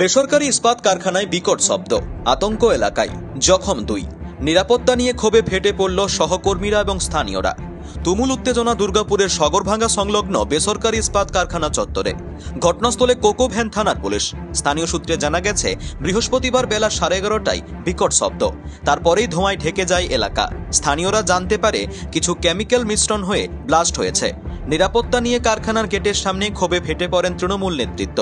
বেসরকারি ইস্পাত কারখানায় বিকট শব্দ, আতঙ্ক এলাকায়, জখম দুই। নিরাপত্তা নিয়ে ক্ষোভে ফেটে পড়ল সহকর্মীরা এবং স্থানীয়রা। তুমুল উত্তেজনা দুর্গাপুরের সগরভাঙ্গা সংলগ্ন বেসরকারি ইস্পাত কারখানা চত্বরে। ঘটনাস্থলে কোকো ভ্যান থানার পুলিশ। স্থানীয় সূত্রে জানা গেছে, বৃহস্পতিবার বেলা সাড়ে এগারোটায় বিকট শব্দ। তারপরেই ধোঁয়ায় ঢেকে যায় এলাকা। স্থানীয়রা জানতে পারে, কিছু কেমিক্যাল মিশ্রণ হয়ে ব্লাস্ট হয়েছে। নিরাপত্তা নিয়ে কারখানার গেটের সামনে ক্ষোভে ফেটে পড়েন তৃণমূল নেতৃত্ব।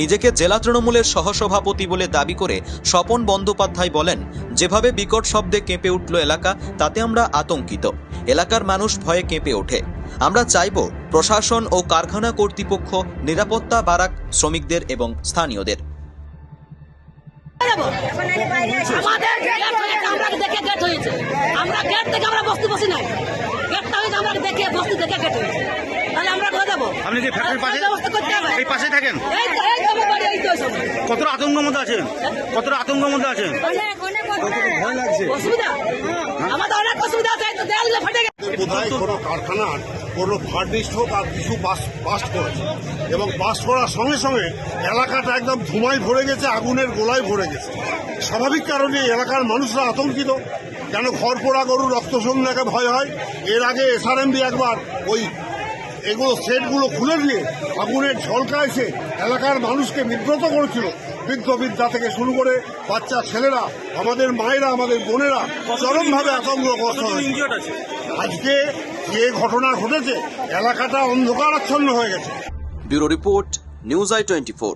নিজেকে জেলা তৃণমূলের সহসভাপতি বলে দাবি করে স্বপন বন্দ্যোপাধ্যায় বলেন, যেভাবে বিকট শব্দে কেঁপে উঠল এলাকা, তাতে আমরা আতঙ্কিত। এলাকার মানুষ ভয়ে কেঁপে ওঠে। আমরা চাইব প্রশাসন ও কারখানা কর্তৃপক্ষ নিরাপত্তা বাড়াক শ্রমিকদের এবং স্থানীয়দের। আমাদের আমরা গেট থেকে আমরা বসতে বসি নাই। গেটটা হয়েছে আমরা দেখে বসতে দেখে গেট তাহলে আমরা ঘরে যাব। আপনি কি ফ্যাক্টরির পাশে? এই থাকেন? এই তো এই তো আমার বাড়ি এই তো সব। কতটা আতঙ্কের মধ্যে আছেন? কতটা আতঙ্কের মধ্যে আছেন? অনেক অনেক অসুবিধা। আমাদের অনেক অসুবিধা আছে এই ফেটে গেছে। কোথায় কোনো কারখানার কোনো ফার্নিস্ট হোক আর কিছু বাস বাস্ট করেছে এবং বাস্ট করার সঙ্গে সঙ্গে এলাকাটা একদম ধুমায় ভরে গেছে আগুনের গোলায় ভরে গেছে। স্বাভাবিক কারণে এলাকার মানুষরা আতঙ্কিত। কেন ঘর পোড়া গরু রক্ত সন্ধ্যাকে ভয় হয়। এর আগে এসআরএমবি একবার ওই এগুলো সেটগুলো খুলে দিয়ে আগুনের ঝলকা এসে এলাকার মানুষকে বিব্রত করেছিল। বৃদ্ধ বিদ্যা থেকে শুরু করে বাচ্চা ছেলেরা আমাদের মায়েরা আমাদের বোনেরা চরমভাবে আতঙ্কগ্রস্ত হয়েছে আজকে যে ঘটনা ঘটেছে এলাকাটা অন্ধকারাচ্ছন্ন হয়ে গেছে। Bureau report news I twenty four.